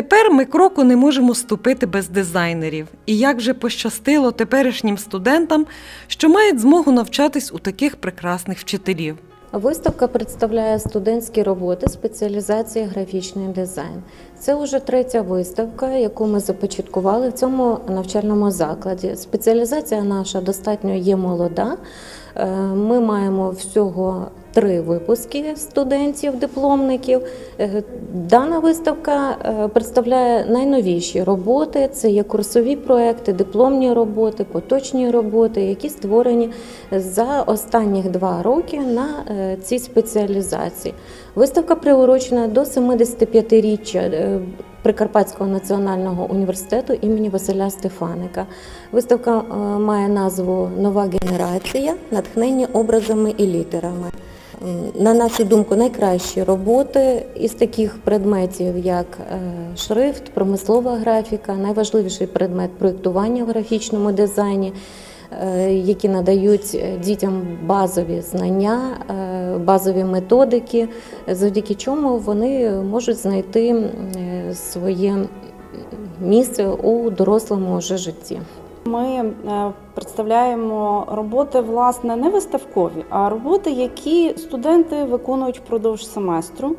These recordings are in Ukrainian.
Тепер ми кроку не можемо ступити без дизайнерів. І як же пощастило теперішнім студентам, що мають змогу навчатись у таких прекрасних вчителів. Виставка представляє студентські роботи спеціалізації графічний дизайн. Це вже третя виставка, яку ми започаткували в цьому навчальному закладі. Спеціалізація наша достатньо є молода. Е, Ми маємо всього три випуски студентів, дипломників. Е, Дана виставка е, представляє найновіші роботи. Це є курсові проекти, дипломні роботи, поточні роботи, які створені за останніх два роки на е, цій спеціалізації. Виставка приурочена до 75-річчя е, Прикарпатського національного університету імені Василя Стефаника. Виставка має назву Нова генерація, натхнені образами і літерами. На нашу думку, найкращі роботи із таких предметів, як е, шрифт, промислова графіка, найважливіший предмет проєктування в графічному дизайні, е, які надають е, дітям базові знання, базові методики, завдяки чому вони можуть знайти своє місце у дорослому вже житті. Ми е, представляємо роботи, власне, не виставкові, а роботи, які студенти виконують впродовж семестру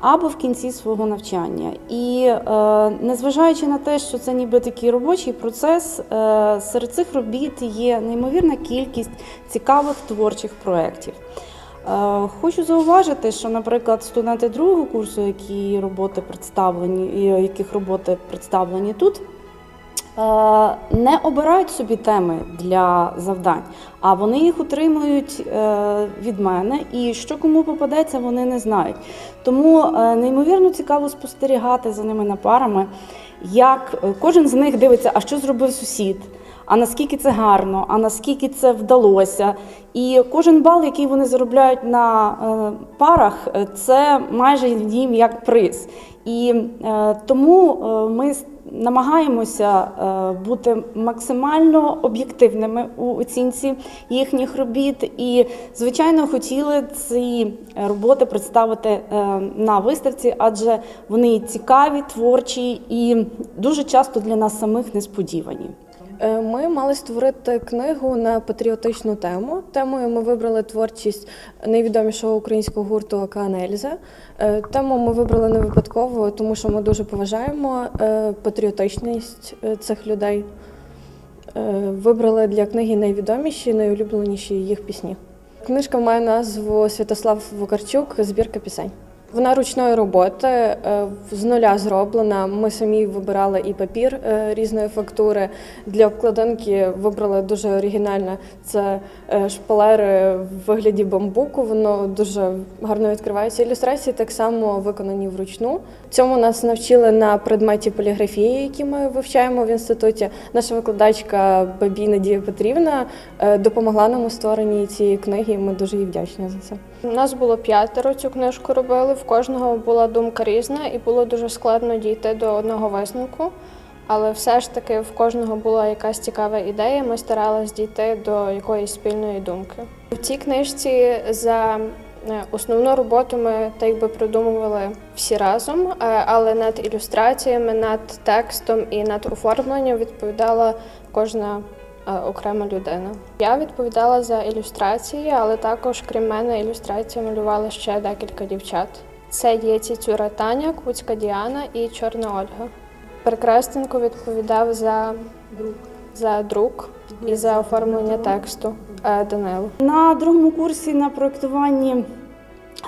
або в кінці свого навчання. І е, незважаючи на те, що це ніби такий робочий процес, е, серед цих робіт є неймовірна кількість цікавих творчих проєктів. Хочу зауважити, що, наприклад, студенти другого курсу, які роботи представлені, яких роботи представлені тут, не обирають собі теми для завдань, а вони їх отримують е, від мене, і що кому попадеться, вони не знають. Тому е, неймовірно цікаво спостерігати за ними на парами, як е, кожен з них дивиться, а що зробив сусід. А наскільки це гарно, а наскільки це вдалося. І кожен бал, який вони заробляють на е, парах, е, це майже їм як приз. І е, тому ми намагаємося бути максимально об'єктивними у оцінці їхніх робіт. І, звичайно, хотіли ці роботи представити на виставці, адже вони цікаві, творчі і дуже часто для нас самих несподівані. Е, Ми мали створити книгу на патріотичну тему. Темою ми вибрали творчість найвідомішого українського гурту «Океан Ельза». Е, Тему ми вибрали не випадково, тому що ми дуже поважаємо е, патріотичність цих людей. Вибрали для книги найвідоміші, найулюбленіші їх пісні. Книжка має назву Святослав Вукарчук Збірка пісень. Вона ручної роботи, е, з нуля зроблена. Ми самі вибирали і папір е, різної фактури. Для обкладинки вибрали дуже оригінальне. Це е, шпалери в вигляді бамбуку. Воно дуже гарно відкривається. Ілюстрації так само виконані вручну. Цьому нас навчили на предметі поліграфії, які ми вивчаємо в інституті. Наша викладачка Бабій Надія Петрівна допомогла нам у створенні цієї книги. Ми дуже їй вдячні за це. У нас було п'ятеро цю книжку робили. В кожного була думка різна, і було дуже складно дійти до одного висновку. Але все ж таки в кожного була якась цікава ідея. Ми старались дійти до якоїсь спільної думки. В цій книжці за е, основну роботу ми так якби придумували всі разом, е, але над ілюстраціями, над текстом і над оформленням відповідала кожна окрема людина. Я відповідала за ілюстрації, але також, крім мене, ілюстрації малювали ще декілька дівчат. Це є Ціцюра Таня, Куцька Діана і Чорна Ольга. Перекрестенко відповідав за за друк і за оформлення тексту е, Данило. На другому курсі на проєктуванні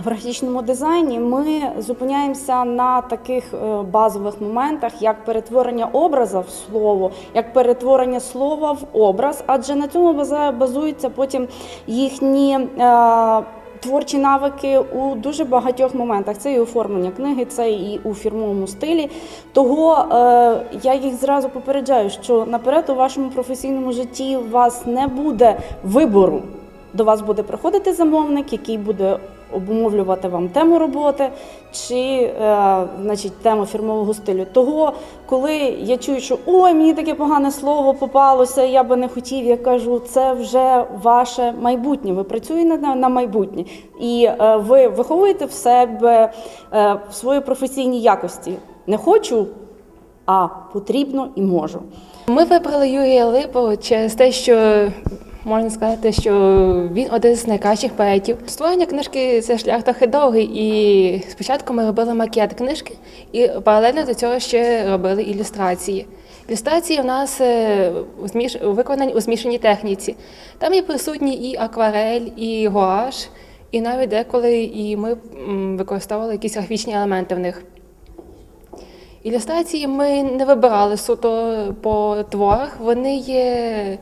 в графічному дизайні ми зупиняємося на таких е, базових моментах, як перетворення образа в слово, як перетворення слова в образ, адже на цьому базуються потім їхні. е, Творчі навики у дуже багатьох моментах. Це і оформлення книги, це і у фірмовому стилі. Того е, я їх зразу попереджаю, що наперед у вашому професійному житті у вас не буде вибору. До вас буде приходити замовник, який буде обумовлювати вам тему роботи чи е, значить, тему фірмового стилю. Того, коли я чую, що ой, мені таке погане слово попалося, я би не хотів, я кажу, це вже ваше майбутнє. Ви працюєте на, майбутнє, і е, ви виховуєте в себе е, в свої професійні якості. Не хочу а потрібно і можу. Ми вибрали Юрія Липу через те, що можна сказати, що він один з найкращих поетів. Створення книжки це шлях трохи довгий, і спочатку ми робили макет книжки, і паралельно до цього ще робили ілюстрації. Ілюстрації у нас е, виконані у змішаній техніці. Там є присутні і акварель, і гуаш, і навіть деколи і ми використовували якісь графічні елементи в них. Ілюстрації ми не вибирали суто по творах. Вони є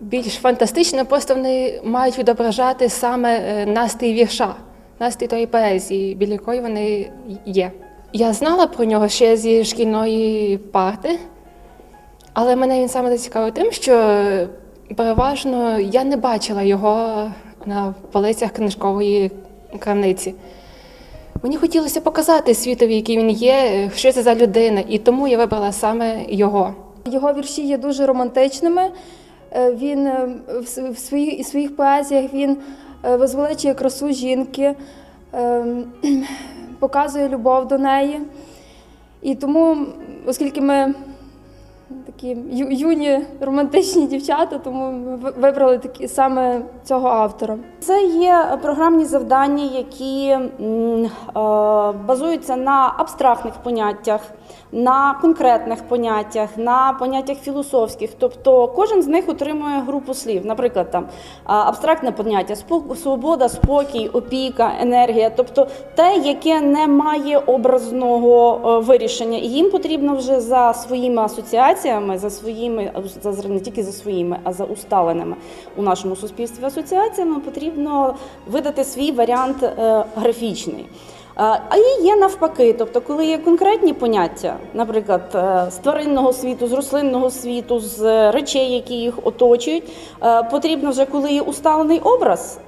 більш фантастичні, просто вони мають відображати саме е, настрій вірша, настрій тої поезії, біля якої вони є. Я знала про нього ще зі шкільної парти, але мене він саме зацікавив тим, що переважно я не бачила його на полицях книжкової крамниці. Мені хотілося показати світові, який він є, що це за людина, і тому я вибрала саме його. Його вірші є дуже романтичними. Е, Він е, в своїх, і своїх поезіях він е, возвеличує красу жінки, е, показує любов до неї. І тому, оскільки ми такі юні романтичні дівчата, тому ми вибрали такі, саме цього автора. Це є програмні завдання, які е, базуються на абстрактних поняттях, на конкретних поняттях, на поняттях філософських. Тобто кожен з них отримує групу слів. Наприклад, там абстрактне поняття свобода, спокій, опіка, енергія, тобто те, яке не має образного е, вирішення, і їм потрібно вже за своїми асоціаціями, за своїми за не тільки за своїми, а за усталеними у нашому суспільстві асоціаціями потрібно видати свій варіант е, графічний. А і є навпаки, тобто, коли є конкретні поняття, наприклад, е, з тваринного світу, з рослинного світу, з е, речей, які їх оточують, е, потрібно вже, коли є усталений образ,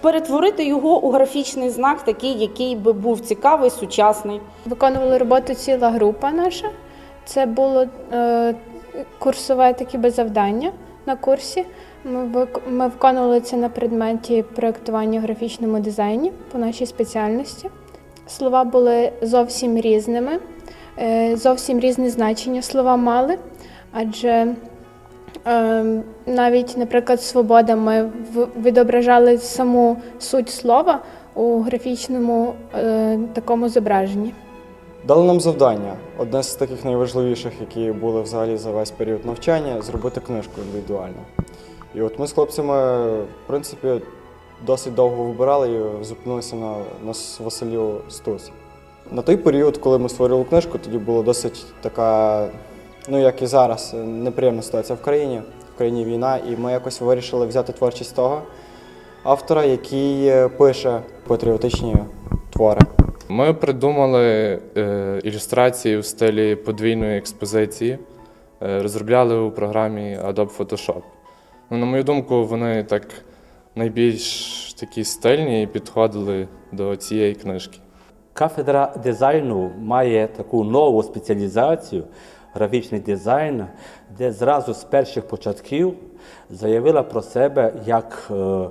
перетворити його у графічний знак, такий, який би був цікавий, сучасний. Виконували роботу ціла група наша. Це було е, курсове таке завдання на курсі. Ми, виконували це на предметі проєктування в графічному дизайні по нашій спеціальності. Слова були зовсім різними, е, зовсім різне значення слова мали, адже е, навіть, наприклад, свобода ми відображали саму суть слова у графічному такому зображенні. Дали нам завдання, одне з таких найважливіших, які були взагалі за весь період навчання, зробити книжку індивідуально. І от ми з хлопцями, в принципі, досить довго вибирали і зупинилися на, на Василю Стусі. На той період, коли ми створювали книжку, тоді була досить така, ну як і зараз, неприємна ситуація в країні. В країні війна, і ми якось вирішили взяти творчість того автора, який е, пише патріотичні твори. Ми придумали е, ілюстрації у стилі подвійної експозиції, е, розробляли у програмі Adobe Photoshop. Ну, на мою думку, вони так найбільш такі стильні і підходили до цієї книжки. Кафедра дизайну має таку нову спеціалізацію графічний дизайн, де зразу з перших початків заявила про себе як е,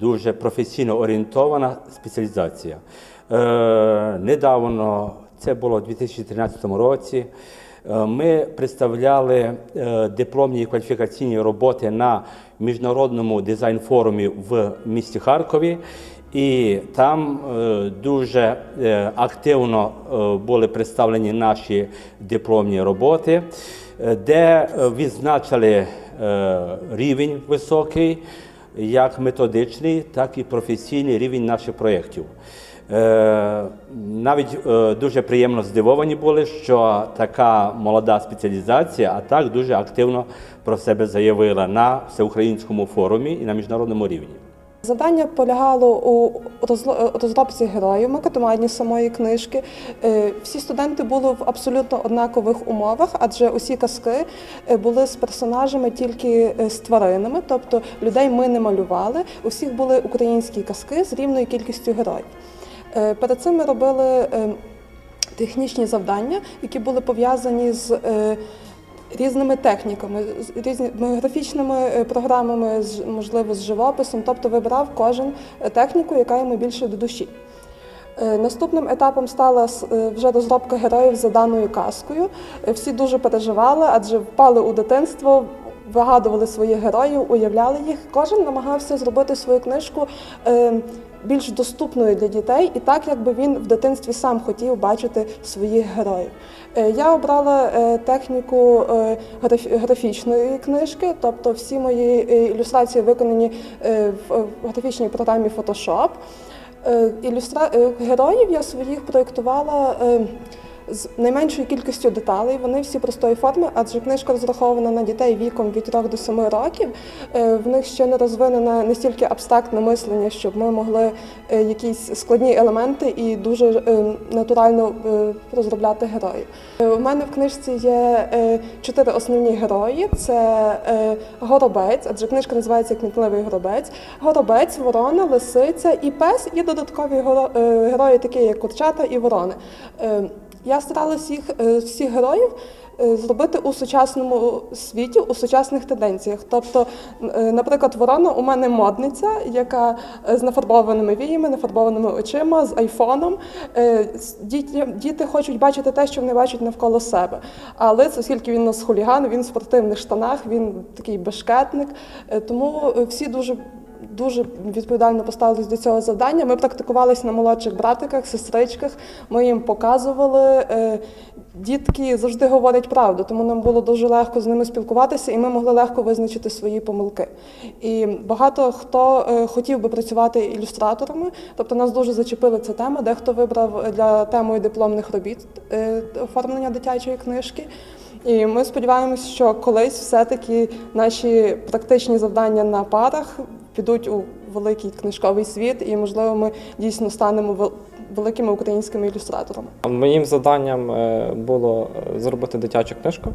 дуже професійно орієнтована спеціалізація. Е, недавно, це було у 2013 році, е, ми представляли е, дипломні і кваліфікаційні роботи на міжнародному дизайн-форумі в місті Харкові. І там дуже активно були представлені наші дипломні роботи, де відзначили рівень високий, як методичний, так і професійний рівень наших проєктів. Е, Навіть е, дуже приємно здивовані були, що така молода спеціалізація, а так дуже активно про себе заявила на всеукраїнському форумі і на міжнародному рівні. Завдання полягало у розробці героїв Македонії самої книжки. Е, Всі студенти були в абсолютно однакових умовах, адже усі казки е, були з персонажами тільки е, з тваринами, тобто людей ми не малювали. У всіх були українські казки з рівною кількістю героїв. Е, Перед цим ми робили е, технічні завдання, які були пов'язані з е, різними техніками, з різними графічними програмами, можливо, з живописом. Тобто вибирав кожен техніку, яка йому більше до душі. Наступним етапом стала вже розробка героїв за даною казкою. Всі дуже переживали, адже впали у дитинство, вигадували своїх героїв, уявляли їх. Кожен намагався зробити свою книжку е, більш доступною для дітей, і так, якби він в дитинстві сам хотів бачити своїх героїв. Е, Я обрала е, техніку граф- графічної книжки, тобто всі мої ілюстрації виконані в графічній програмі Photoshop. Ілюстра... Героїв я своїх проєктувала з найменшою кількістю деталей. Вони всі простої форми, адже книжка розрахована на дітей віком від 3 до 7 років. Е, В них ще не розвинене настільки абстрактне мислення, щоб ми могли е, якісь складні елементи і дуже е, натурально розробляти героїв. У мене в книжці є чотири основні герої: це горобець, адже книжка називається Кмітливий горобець, горобець, ворона, лисиця і пес, і додаткові герої, такі як курчата і ворони. Я старалася їх е, всіх героїв. е, Зробити у сучасному світі, у сучасних тенденціях. Тобто, е, наприклад, ворона у мене модниця, яка з нафарбованими віями, нафарбованими очима, з айфоном. Діти, діти хочуть бачити те, що вони бачать навколо себе. А лис, оскільки він у нас хуліган, він в спортивних штанах, він такий бешкетник. Тому всі дуже дуже відповідально поставились до цього завдання. Ми практикувалися на молодших братиках, сестричках. Ми їм показували. Е, Дітки завжди говорять правду, тому нам було дуже легко з ними спілкуватися, і ми могли легко визначити свої помилки. І багато хто е, хотів би працювати ілюстраторами, тобто нас дуже зачепила ця тема. Дехто вибрав для темою дипломних робіт е, оформлення дитячої книжки. І ми сподіваємось, що колись все-таки наші практичні завдання на парах підуть у великий книжковий світ, і можливо ми дійсно станемо великими українськими ілюстраторами. Моїм завданням е, було е, зробити дитячу книжку.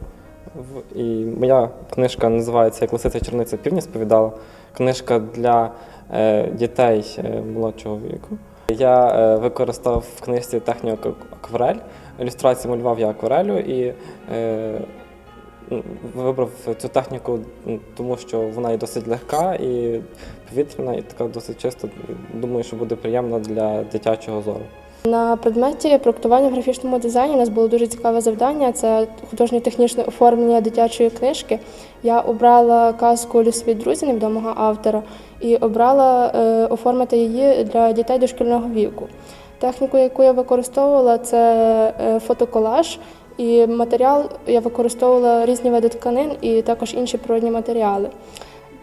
І моя книжка називається Як лисиця черниця півні сповідала. Книжка для е, дітей молодшого віку. Я використав в книжці техніку акварель. Ілюстрації малював я акварелю і вибрав цю техніку, тому що вона є досить легка і повітряна, і така досить чиста. Думаю, що буде приємна для дитячого зору. На предметі проектування в графічному дизайні у нас було дуже цікаве завдання. Це художньо-технічне оформлення дитячої книжки. Я обрала казку Лісові друзі невідомого автора і обрала е, оформити її для дітей дошкільного віку. Техніку, яку я використовувала, це е, фотоколаж. І матеріал я використовувала різні види тканин і також інші природні матеріали.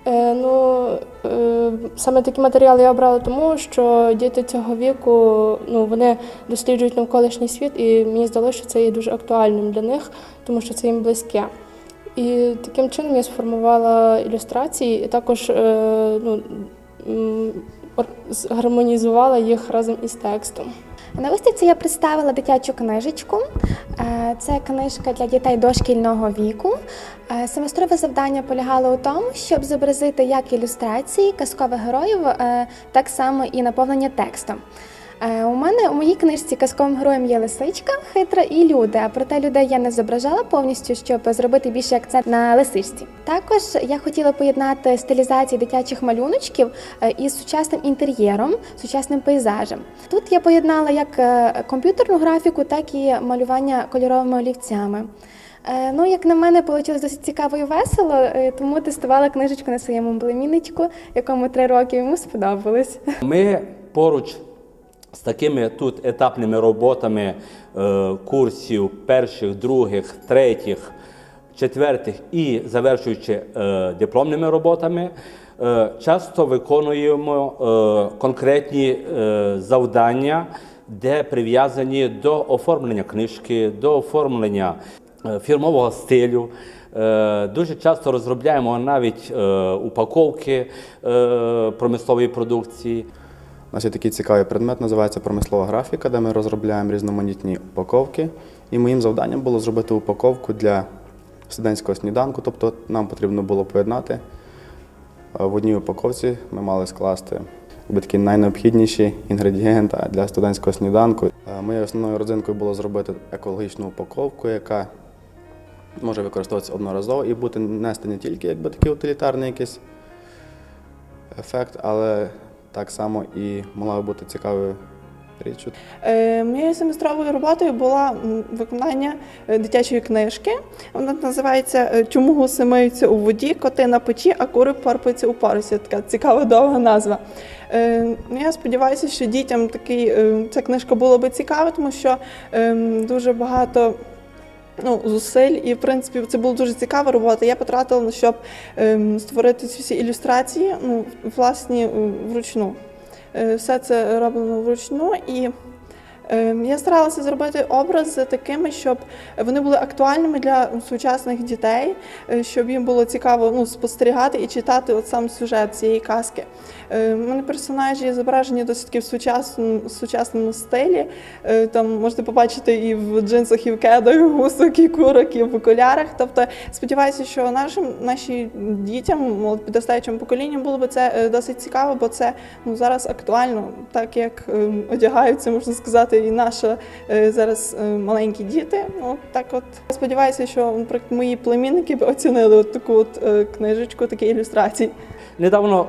Е, ну, е, саме такі матеріали я обрала тому, що діти цього віку ну, вони досліджують навколишній світ, і мені здалося, що це є дуже актуальним для них, тому що це їм близьке. І таким чином я сформувала ілюстрації і також е, ну, гармонізувала їх разом із текстом. На виставці я представила дитячу книжечку. Е, Це книжка для дітей дошкільного віку. Е, Семестрове завдання полягало у тому, щоб зобразити як ілюстрації казкових героїв, е, так само і наповнення текстом. Е, У мене у моїй книжці казковим героєм є лисичка, хитра і люди. А проте людей я не зображала повністю, щоб зробити більший акцент на лисичці. Також я хотіла поєднати стилізації дитячих малюночків е, із сучасним інтер'єром, сучасним пейзажем. Тут я поєднала як е, комп'ютерну графіку, так і малювання кольоровими олівцями. Ну, як на мене, вийшло досить цікаво і весело, тому тестувала книжечку на своєму племінничку, якому три роки йому сподобалось. Ми поруч з такими тут етапними роботами е, курсів перших, других, третіх, четвертих і завершуючи е, дипломними роботами, е, часто виконуємо конкретні завдання, де прив'язані до оформлення книжки, до оформлення фірмового стилю. Дуже часто розробляємо навіть упаковки промислової продукції. У нас є такий цікавий предмет, називається промислова графіка, де ми розробляємо різноманітні упаковки. І моїм завданням було зробити упаковку для студентського сніданку. Тобто нам потрібно було поєднати е, в одній упаковці. Ми мали скласти такі найнеобхідніші інгредієнти для студентського сніданку. Е, Моєю основною родзинкою було зробити екологічну упаковку, яка може використовуватися одноразово і бути нести не тільки якби, такий утилітарний якийсь ефект, але так само і могла бути цікавою річ. Е, Моєю семестровою роботою була виконання е, дитячої книжки. Вона називається е, Чому гуси миються у воді, коти на печі, а кури порпаються у парусі. Така цікава довга назва. Ну, Я сподіваюся, що дітям такий, ця книжка була би цікава, тому що е, дуже багато. Ну, зусиль, і в принципі це була дуже цікава робота. Я потратила, щоб ем, створити ці всі ілюстрації, ну, власні вручну. Е, Все це роблено вручну, і е, я старалася зробити образи такими, щоб вони були актуальними для сучасних дітей, е, щоб їм було цікаво ну, спостерігати і читати от сам сюжет цієї казки. Е, У мене персонажі зображені досить в сучасному, сучасному стилі. Е, Там можете побачити і в джинсах, і в кедах, гусок, і курок, і в окулярах. Тобто сподіваюся, що нашим наші дітям, підростаючим поколінням було б це е, досить цікаво, бо це ну зараз актуально, так як е, одягаються, можна сказати, і наші е, зараз е, маленькі діти. Ну так, от сподіваюся, що наприклад, мої племінники б оцінили от таку от е, книжечку, такі ілюстрації. Недавно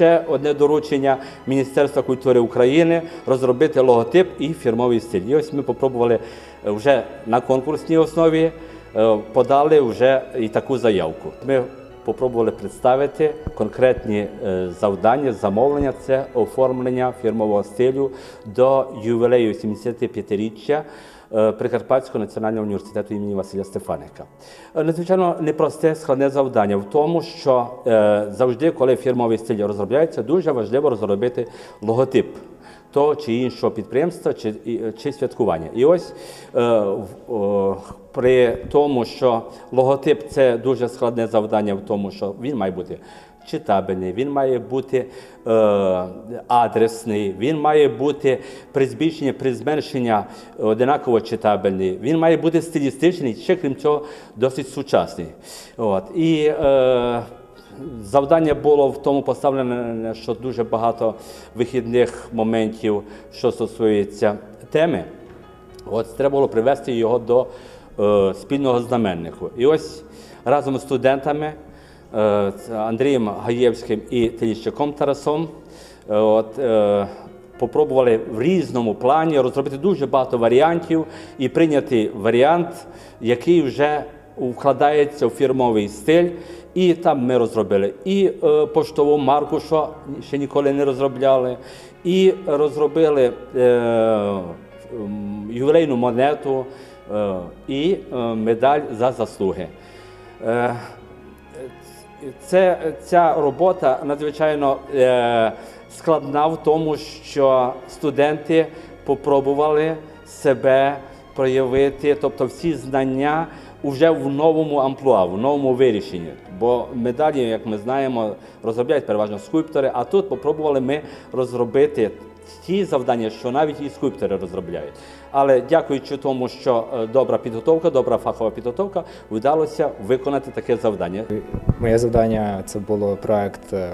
е, одне доручення Міністерства культури України розробити логотип і фірмовий стиль. І ось ми попробували е, вже на конкурсній основі, е, подали вже і таку заявку. Ми попробували представити конкретні е, завдання, замовлення це оформлення фірмового стилю до ювілею 75-річчя е, Прикарпатського національного університету імені Василя Стефаника. Е, Надзвичайно непросте складне завдання в тому, що е, завжди, коли фірмовий стиль розробляється, дуже важливо розробити логотип того чи іншого підприємства чи, чи святкування. І ось е, о, при тому, що логотип це дуже складне завдання в тому, що він має бути читабельний, він має бути е, адресний, він має бути при збільшенні, при зменшенні одинаково читабельний, він має бути стилістичний, ще крім цього, досить сучасний. От. І е, Завдання було в тому поставлене, що дуже багато вихідних моментів, що стосується теми. От треба було привести його до е, спільного знаменнику. І ось разом з студентами Андрієм Гаєвським і Теліщаком Тарасом е, от, е, попробували в різному плані розробити дуже багато варіантів і прийняти варіант, який вже вкладається в фірмовий стиль. І там ми розробили і е, поштову марку, що ще ніколи не розробляли, і розробили е, ювілейну монету е, і е, медаль за заслуги. Е, це, ця робота надзвичайно е, складна в тому, що студенти попробували себе проявити, тобто всі знання вже в новому амплуа, в новому вирішенні. Бо медалі, як ми знаємо, розробляють переважно скульптори, а тут попробували ми розробити ті завдання, що навіть і скульптори розробляють. Але дякуючи тому, що е, добра підготовка, добра фахова підготовка, вдалося виконати таке завдання. Моє завдання це було проект е,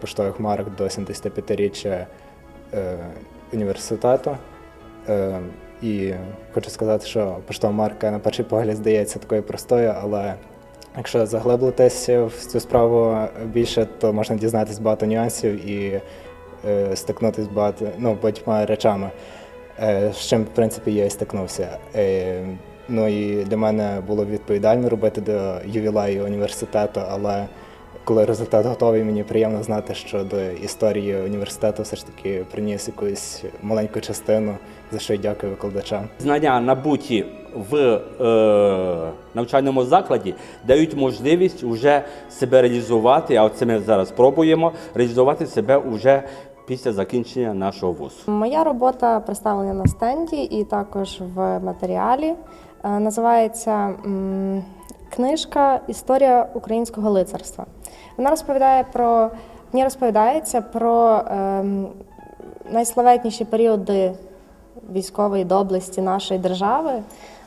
поштових марок до 75-річчя е, університету. І хочу сказати, що поштова марка на перший погляд здається такою простою, але якщо заглиблитися в цю справу більше, то можна дізнатися багато нюансів і стикнутися з багато ну, багатьма речами, е, з чим в принципі я і стикнувся. Е, Ну і для мене було відповідально робити до ювілею університету, але коли результат готовий, мені приємно знати, що до історії університету все ж таки приніс якусь маленьку частину, за що й дякую викладачам. Знання, набуті в е, навчальному закладі, дають можливість вже себе реалізувати, а це ми зараз пробуємо, реалізувати себе вже після закінчення нашого вузу. Моя робота представлена на стенді і також в матеріалі. Е, Називається м, книжка Історія українського лицарства. Вона розповідає про ній розповідається про ем, найславетніші періоди військової доблесті нашої держави.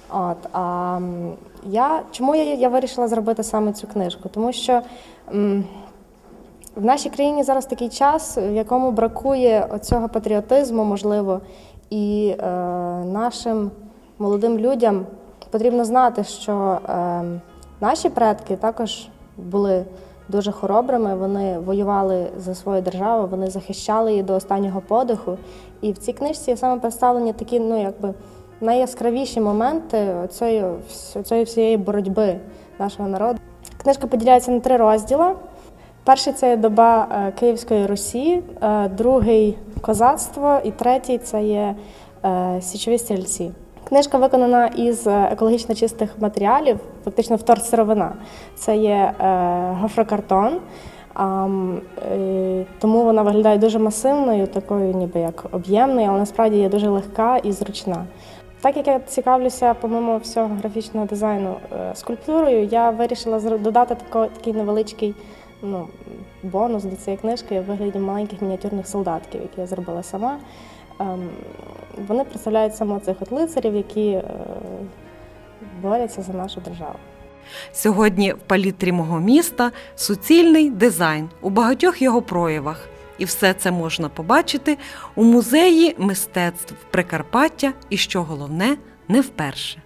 От, а я, чому я, я вирішила зробити саме цю книжку? Тому що м, в нашій країні зараз такий час, в якому бракує оцього патріотизму, можливо, і е, нашим молодим людям потрібно знати, що е, наші предки також були дуже хоробрими. Вони воювали за свою державу, вони захищали її до останнього подиху. І в цій книжці саме представлені такі, ну якби найяскравіші моменти цієї, цієї всієї боротьби нашого народу. Книжка поділяється на три розділи. Перший це є доба е, Київської Русі, е, другий козацтво, і третій це є е, січові стрільці. Книжка виконана із екологічно чистих матеріалів, фактично вторсировина. Це є гофрокартон, тому вона виглядає дуже масивною, такою ніби як об'ємною, але насправді є дуже легка і зручна. Так як я цікавлюся, помимо всього графічного дизайну е, скульптурою, я вирішила додати такий невеличкий ну, бонус до цієї книжки в вигляді маленьких мініатюрних солдатків, які я зробила сама. Ем, Вони представляють саме цих от лицарів, які е, борються за нашу державу. Сьогодні в палітрі мого міста суцільний дизайн у багатьох його проявах. І все це можна побачити у музеї мистецтв Прикарпаття і, що головне, не вперше.